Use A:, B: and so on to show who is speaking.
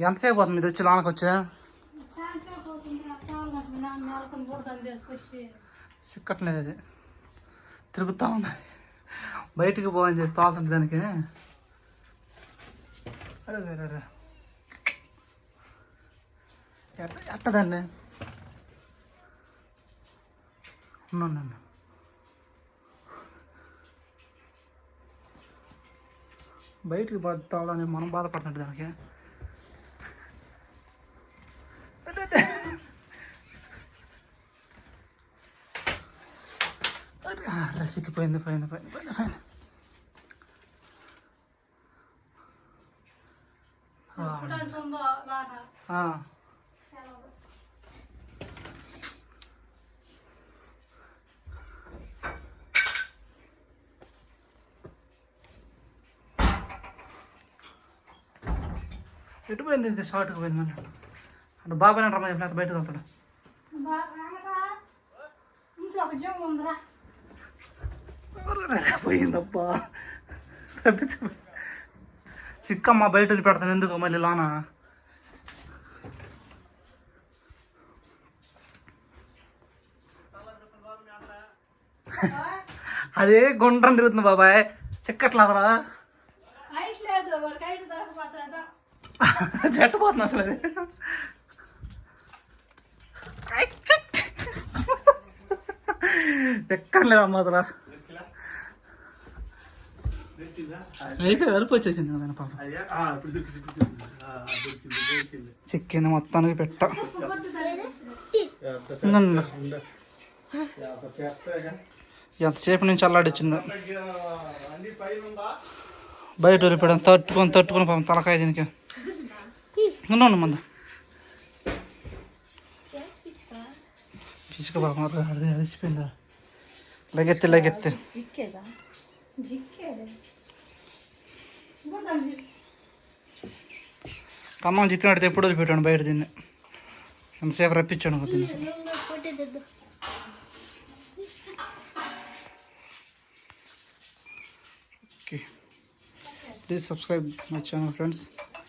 A: ఎంతసేపు పోతుంది మీరు వచ్చి లోనకి వచ్చా? చిక్కట్లేదు అది. తిరుగుతూ ఉంది. బయటికి పోవని చెప్పి తోలుతుంది దానికి. అరే అరే అరే ఎట్ట ఎట్టదండి ఉన్నాను బయటికి బాధ తోలని మనం బాధపడుతుంటే దానికి. రసిక్కిపోయింది పోయింది పోయింది పోయింది పోయింది.
B: ఎప్పుడు ఉందో లాగా
A: ఆ, ఎటు పోయింది ఇది షార్ట్కి పోయింది మన అంటే బాబాయ్ రమ్మ చెప్పిన బయటకు వెళ్తాడు?
B: ఇంట్లో ఒక ఉందిరా.
A: పోయిందప్పా తప్పించు. చిక్కమ్మ బయట పెడతాను ఎందుకు మళ్ళీ లానా? అదే గుండ్రం తిరుగుతుంది బాబాయ్. చిక్కట్లేదరా. జట్టు పోతుంది అసలు అది. ఎక్కడ లేదమ్మా అసలు. వచ్చేసింది కదా పాప చిక్కింది మొత్తానికి పెట్ట ఉండండి. ఎంతసేపు నుంచి అల్లాడిచ్చిందో బయట వెళ్ళిపోయాడు తట్టుకొని తట్టుకొని పాపం తలకాయ దీనికి ఉన్నాను మంద పిసుక పాపం అరే, అరే, అలసిపోయిందా లగెత్తి లగెత్తి
B: జిక్కేదా జిక్కేదా బుడదని
A: ఖమ్మం చికెన్ ఆడితే ఎప్పుడు వదిలిపెట్టాను బయట తిన్న ఎంతసేపు రప్పించాను కొద్దిగా okay. Please subscribe my channel friends.